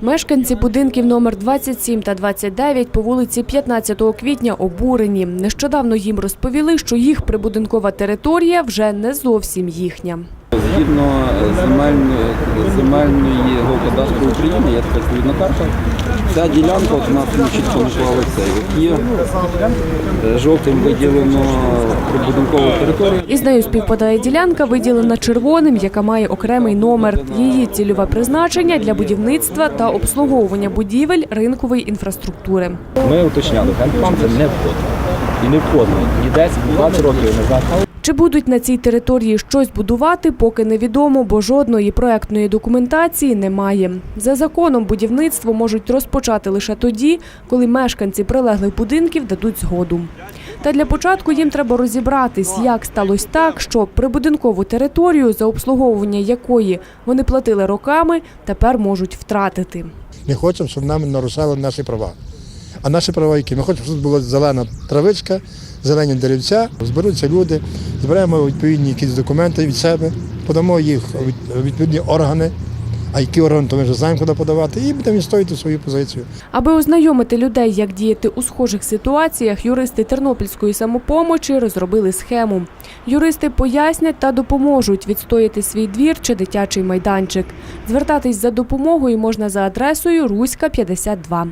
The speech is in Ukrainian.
Мешканці будинків номер 27 та 29 по вулиці 15 квітня обурені. Нещодавно їм розповіли, що їх прибудинкова територія вже не зовсім їхня. Згідно земельної, кадастру України, є така відповідна карта. Ця ділянка, от у нас чітко наклали це. От є е, жовтим виділено прибудинкову територію. Із нею співпадає ділянка, виділена червоним, яка має окремий номер. Її цільове призначення для будівництва та обслуговування будівель ринкової інфраструктури. Ми уточняли, генплан це не входить. І не входить ні 10, ні 20 років назад. Чи будуть на цій території щось будувати, поки невідомо, бо жодної проектної документації немає. За законом будівництво можуть розпочати лише тоді, коли мешканці прилеглих будинків дадуть згоду. Та для початку їм треба розібратись, як сталося так, що прибудинкову територію, за обслуговування якої вони платили роками, тепер можуть втратити. Ми хочемо, щоб нам нарушали наші права. А наші права які? Ми хочемо, щоб тут була зелена травичка, зелені деревця, зберуться люди, зберемо відповідні якісь документи від себе, подамо їх відповідні органи, а які органи, то ми вже знаємо, куди подавати, і будемо відстоювати свою позицію. Аби ознайомити людей, як діяти у схожих ситуаціях, юристи Тернопільської самопомочі розробили схему. Юристи пояснять та допоможуть відстояти свій двір чи дитячий майданчик. Звертатись за допомогою можна за адресою Руська 52.